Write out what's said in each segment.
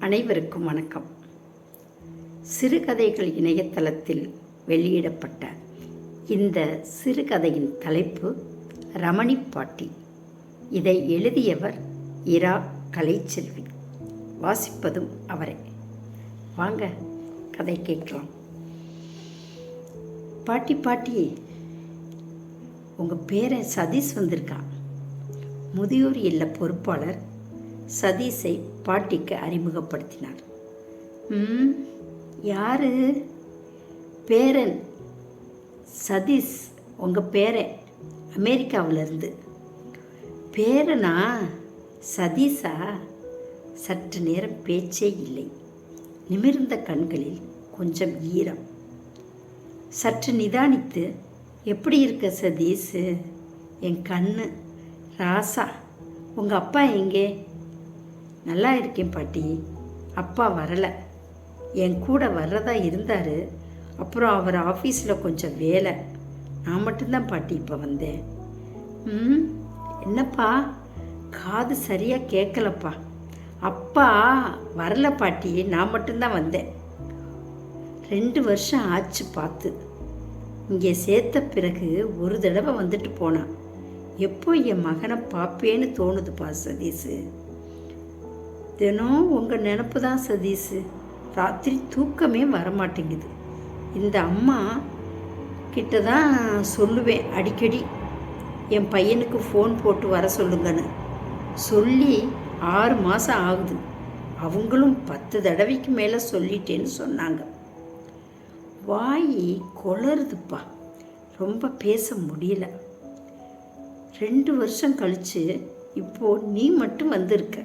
அனைவருக்கும் வணக்கம். சிறுகதைகள் இணையதளத்தில் வெளியிடப்பட்ட இந்த சிறுகதையின் தலைப்பு ரமணி பாட்டி. இதை எழுதியவர் இரா கலைச்செல்வி. வாசிப்பதும் அவரே. வாங்க கதை கேட்கலாம். பாட்டி பாட்டி உங்கள் பேரன் சதீஷ் வந்திருக்கான். முதியோர் இல்ல பொறுப்பாளர். சதீஷை பாட்டிக்கு அறிமுகப்படுத்தினார். ம் யாரு? பேரன். சதீஷ் உங்கள் பேரன். அமெரிக்காவிலேருந்து. பேரனா? சதீஷா? சற்று நேரம் பேச்சே இல்லை. நிமிர்ந்த கண்களில் கொஞ்சம் ஈரம். சற்று நிதானித்து எப்படி இருக்க சதீஷ்? என் கண்ணு. ராசா உங்கள் அப்பா எங்கே? நல்லா இருக்கேன் பாட்டி. அப்பா வரலை. என் கூட வர்றதா இருந்தார். அப்புறம் அவர் ஆஃபீஸில் கொஞ்சம் வேலை. நான் மட்டும்தான் பாட்டி இப்போ வந்தேன். ம் என்னப்பா? காது சரியாக கேட்கலப்பா. அப்பா வரல பாட்டி. நான் மட்டும்தான் வந்தேன். ரெண்டு வருஷம் ஆச்சு பார்த்து. இங்கே சேர்த்த பிறகு ஒரு தடவை வந்துட்டு போனான். எப்போ என் மகனை பார்ப்பேன்னு தோணுதுப்பா சதீஷு தினம் உங்கள் நினப்பு தான் சதீஷு ராத்திரி தூக்கமே வரமாட்டேங்குது. இந்த அம்மா கிட்ட தான் சொல்லுவேன் அடிக்கடி. என் பையனுக்கு ஃபோன் போட்டு வர சொல்லுங்கன்னு. சொல்லி ஆறு மாதம் ஆகுது. அவங்களும் பத்து தடவைக்கு மேலே சொல்லிட்டேன்னு சொன்னாங்க. வாய் கொளருதுப்பா. ரொம்ப பேச முடியல. ரெண்டு வருஷம் கழித்து இப்போ நீ மட்டும் வந்திருக்க.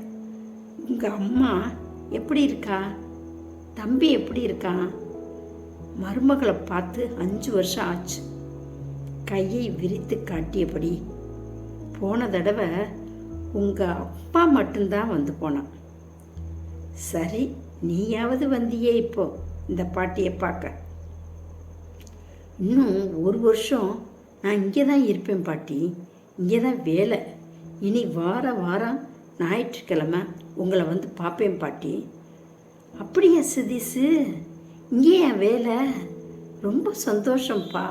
உங்கள் அம்மா எப்படி இருக்கா? தம்பி எப்படி இருக்கான் மருமகளை பார்த்து அஞ்சு வருஷம் ஆச்சு. கையை விரித்து காட்டியபடி போன தடவை உங்கள் அப்பா மட்டும்தான் வந்து போனான். சரி நீயாவது வந்தியே இப்போ இந்த பாட்டியை பார்க்க. இன்னும் ஒரு வருஷம் நான் இங்கே தான் இருப்பேன் பாட்டி. இங்கே தான் வேலை. இனி வார வாரம் ஞாயிற்றுக்கிழமை உங்களை வந்து பார்ப்பேன் பாட்டி. அப்படியா சதீஷு இங்கே என் வேலை. ரொம்ப சந்தோஷம்ப்பா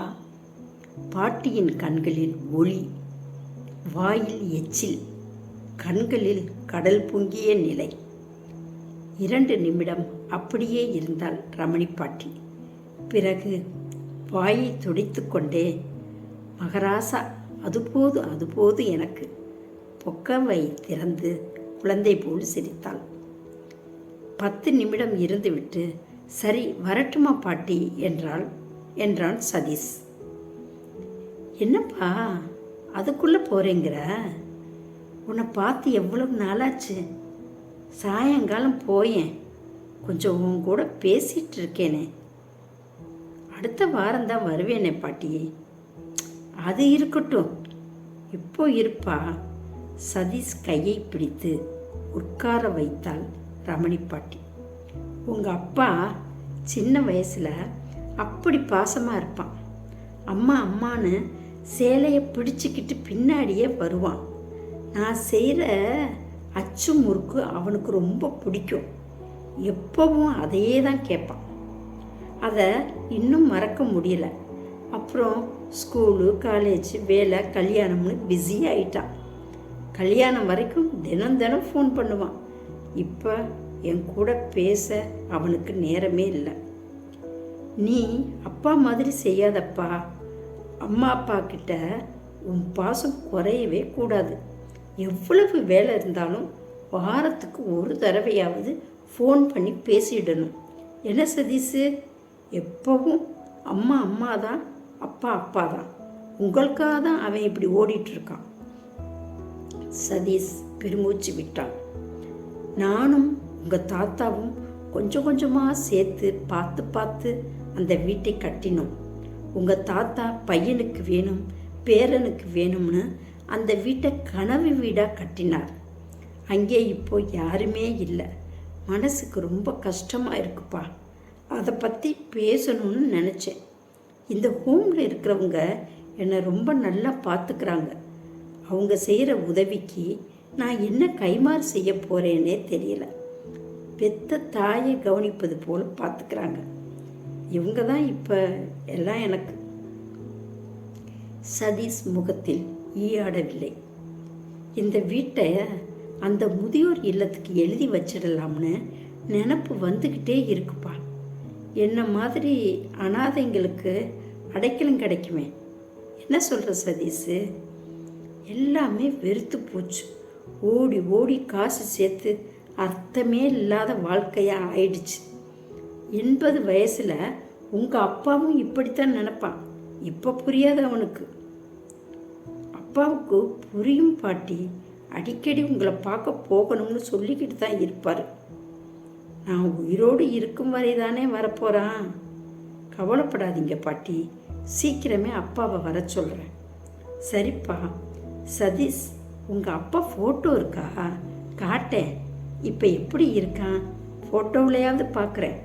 பாட்டியின் கண்களில் ஒளி வாயில் எச்சில் கண்களில் கடல் பொங்கிய நிலை. இரண்டு நிமிடம் அப்படியே இருந்தால் ரமணி பாட்டி. பிறகு வாயை துடைத்து கொண்டே மகராசா அது போது அது போது எனக்கு. பொக்கவை திறந்து குழந்தை போல் சிரித்தாள். பத்து நிமிடம் இருந்துவிட்டு சரி வரட்டுமா பாட்டி? என்றாள் என்றான் சதீஷ். என்னப்பா அதுக்குள்ளே போகிறேங்கிற உன்னை பார்த்து எவ்வளவு நாளாச்சு? சாயங்காலம் போயேன். கொஞ்சம் உன் கூட பேசிகிட்டு இருக்கேனே. அடுத்த வாரம்தான் வருவேனே பாட்டி அது இருக்கட்டும். இப்போ இருப்பா. சதீஷ் கையை பிடித்து உட்கார வைத்தாள் ரமணி பாட்டி. உங்கள் அப்பா சின்ன வயசில் அப்படி பாசமாக இருப்பான். அம்மா அம்மான்னு சேலையை பிடிச்சிக்கிட்டு பின்னாடியே வருவான். நான் செய்கிற அச்சு முறுக்கு அவனுக்கு ரொம்ப பிடிக்கும். எப்பவும் அதையே தான் கேட்பான். அதை இன்னும் மறக்க முடியல. அப்புறம் ஸ்கூலு காலேஜ் வேலை கல்யாணம்னு பிஸி ஆயிட்டான். கல்யாணம் வரைக்கும் தினம் தினம் ஃபோன் பண்ணுவான். இப்போ என் கூட பேச அவனுக்கு நேரமே இல்லை. நீ அப்பா மாதிரி செய்யாதப்பா. அம்மா அப்பா கிட்ட உன் பாசம் குறையவே கூடாது. எவ்வளவு வேலை இருந்தாலும் வாரத்துக்கு ஒரு தடவையாவது ஃபோன் பண்ணி பேசிடணும். என்ன சதீஷு எப்பவும் அம்மா அம்மா தான் அப்பா அப்பா தான் உங்களுக்காக தான் அவன் இப்படி ஓடிட்டுருக்கான் சதீஷ் பெருமூச்சு விட்டான். நானும் உங்கள் தாத்தாவும் கொஞ்சம் கொஞ்சமாக சேர்த்து பார்த்து பார்த்து அந்த வீட்டை கட்டினோம். உங்கள் தாத்தா பையனுக்கு வேணும் பேரனுக்கு வேணும்னு அந்த வீட்டை கனவு வீடாக கட்டினார். அங்கே இப்போ யாருமே இல்லை. மனசுக்கு ரொம்ப கஷ்டமாக இருக்குப்பா. அதை பற்றி பேசணும்னு நினச்சேன். இந்த ஹோமில் இருக்கிறவங்க என்னை ரொம்ப நல்லா பார்த்துக்கிறாங்க அவங்க செய்கிற உதவிக்கு நான் என்ன கைமாறு செய்ய போகிறேனே தெரியல. பெத்த தாயை கவனிப்பது போல் பார்த்துக்கிறாங்க. இவங்க தான் இப்போ எல்லாம் எனக்கு. சதீஷ் முகத்தில் ஈயாடவில்லை. இந்த வீட்டை அந்த முதியோர் இல்லத்துக்கு எழுதி வச்சிடலாம்னு நினப்பு வந்துக்கிட்டே இருக்குப்பா. என்ன மாதிரி அனாதைங்களுக்கு அடைக்கலம் கிடைக்குமே. என்ன சொல்கிற சதீஷு? எல்லாமே வெறுத்து போச்சு. ஓடி ஓடி காசு சேர்த்து அர்த்தமே இல்லாத வாழ்க்கையாக ஆயிடுச்சு. எண்பது வயசில் உங்கள் அப்பாவும் இப்படித்தான் நினப்பான். இப்போ புரியாது அவனுக்கு. அப்பாவுக்கு புரியும் பாட்டி அடிக்கடி உங்களை பார்க்க போகணும்னு சொல்லிக்கிட்டு தான் இருப்பார். நான் உயிரோடு இருக்கும் வரை தானே வரப்போகிறான் கவலைப்படாதீங்க பாட்டி. சீக்கிரமே அப்பாவை வர சொல்கிறேன் சரிப்பா. சதீஷ் உங்கள் அப்பா ஃபோட்டோ இருக்கா? காட்டேன். இப்போ எப்படி இருக்கான்? ஃபோட்டோவிலையாவது பார்க்குறேன்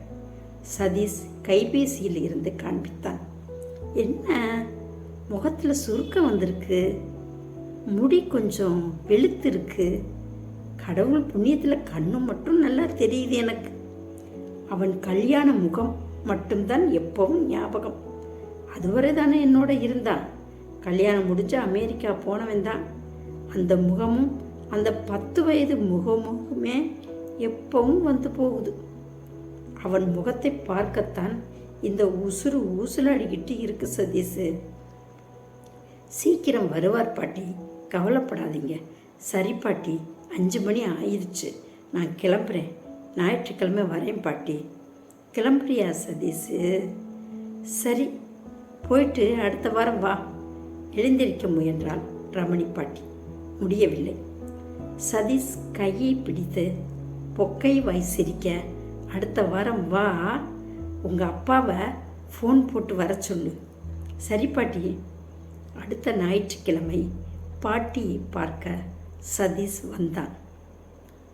சதீஷ் கைபேசியில் இருந்து காண்பித்தான். என்ன? முகத்தில் சுருக்கம் வந்திருக்கு. முடி கொஞ்சம் வெளுத்திருக்கு. கடவுள் புண்ணியத்தில் கண்ணு மட்டும் நல்லா தெரியுது எனக்கு. அவன் கல்யாண முகம் மட்டும்தான் எப்பவும் ஞாபகம். அதுவரை தானே என்னோட இருந்தான். கல்யாணம் முடிஞ்சு அமெரிக்கா போனவன் தான். அந்த முகமும் அந்த பத்து வயது முகமுமே எப்பவும் வந்து போகுது. அவன் முகத்தை பார்க்கத்தான் இந்த உசுறு ஊசலாடிக்கிட்டு இருக்கு சதீஷு சீக்கிரம் வருவார் பாட்டி. கவலைப்படாதீங்க. சரி பாட்டி அஞ்சு மணி ஆயிடுச்சு. நான் கிளம்புறேன். ஞாயிற்றுக்கிழமை வரேன் பாட்டி. கிளம்புறியா சதீஷு சரி போயிட்டு அடுத்த வாரம் வா. எழுந்திருக்க முயன்றாள் ரமணி பாட்டி. முடியவில்லை. சதீஷ் கையை பிடித்து பொக்கை வயசிரிக்க சிரிக்க அடுத்த வாரம் வா. உங்கள் அப்பாவை ஃபோன் போட்டு வர சொல்லு. சரி பாட்டி. அடுத்த ஞாயிற்றுக்கிழமை பாட்டியை பார்க்க சதீஷ் வந்தான்.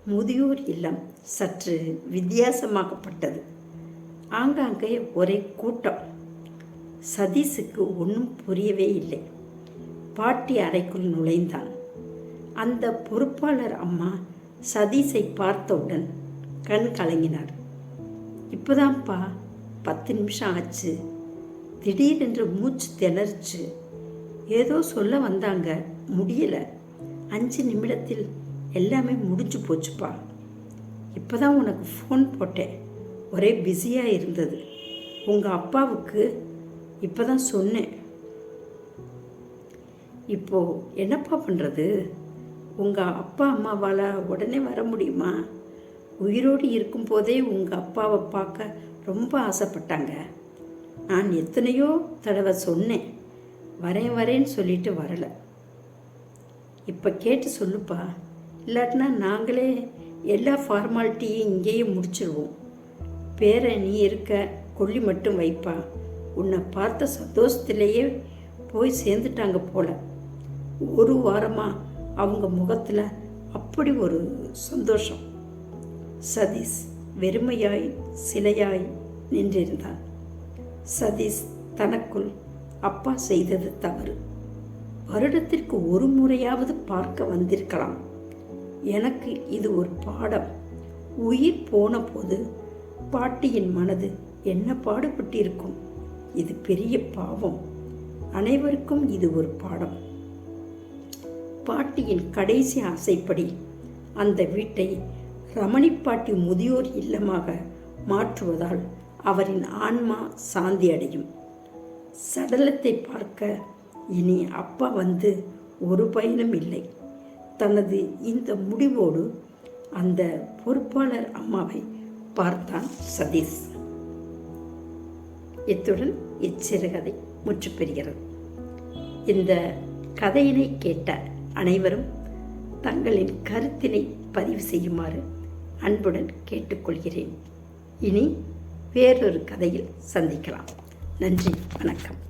முதியோர் இல்லம் சற்று வித்தியாசமாகப்பட்டது ஆங்காங்கே ஒரே கூட்டம். சதீஷுக்கு ஒன்றும் புரியவே இல்லை. பாட்டி அறைக்குள் நுழைந்தான். அந்த பொறுப்பாளர் அம்மா சதீஷை பார்த்தவுடன் கண் கலங்கினார். இப்போதான்ப்பா பத்து நிமிஷம் ஆச்சு. திடீரென்று மூச்சு திணறுச்சு. ஏதோ சொல்ல வந்தாங்க முடியல. அஞ்சு நிமிடத்தில் எல்லாமே முடிஞ்சு போச்சுப்பா. இப்போ தான் உனக்கு ஃபோன் போட்டேன். ஒரே பிஸியாக இருந்தது. உங்கள் அப்பாவுக்கு இப்போ தான் சொன்னேன். இப்போது என்னப்பா பண்ணுறது உங்கள் அப்பா அம்மாவால் உடனே வர முடியுமா? உயிரோடு இருக்கும்போதே உங்கள் அப்பாவை பார்க்க ரொம்ப ஆசைப்பட்டாங்க. நான் எத்தனையோ தடவை சொன்னேன். வரேன் வரேன்னு சொல்லிட்டு வரலை. இப்போ கேட்டு சொல்லுப்பா. இல்லாட்டினா நாங்களே எல்லா ஃபார்மாலிட்டியும் இங்கேயே முடிச்சிருவோம். பேரை நீ இருக்க கொல்லி மட்டும் வைப்பா. உன்னை பார்த்த சந்தோஷத்திலேயே போய் சேர்ந்துட்டாங்க போல. ஒரு வாரமாக அவங்க முகத்தில் அப்படி ஒரு சந்தோஷம். சதீஷ் வெறுமையாய் சிலையாய் நின்றிருந்தான் சதீஷ் தனக்குள் அப்பா செய்தது தவறு. வருடத்திற்கு ஒரு முறையாவது பார்க்க வந்திருக்கலாம். எனக்கு இது ஒரு பாடம். உயிர் போன போது பாட்டியின் மனது என்ன பாடுபட்டிருக்கும்? இது பெரிய பாவம். அனைவருக்கும் இது ஒரு பாடம். பாட்டியின் கடைசி ஆசைப்படி அந்த வீட்டை ரமணிப்பாட்டி முதியோர் இல்லமாக மாற்றுவதால் அவரின் ஆன்மா சாந்தி அடையும். சடலத்தை பார்க்க இனி அப்பா வந்து ஒரு பயனும் இல்லை. தனது இந்த முடிவோடு அந்த பொறுப்பாளர் அம்மாவை பார்த்தான் சதீஷ். இத்துடன் இச்சிறுகதை முற்றுப்பெறுகிறது. இந்த கதையினை கேட்ட அனைவரும் தங்களின் கருத்தினை பதிவு செய்யுமாறு அன்புடன் கேட்டுக்கொள்கிறேன். இனி வேறொரு கதையில் சந்திக்கலாம். நன்றி வணக்கம்.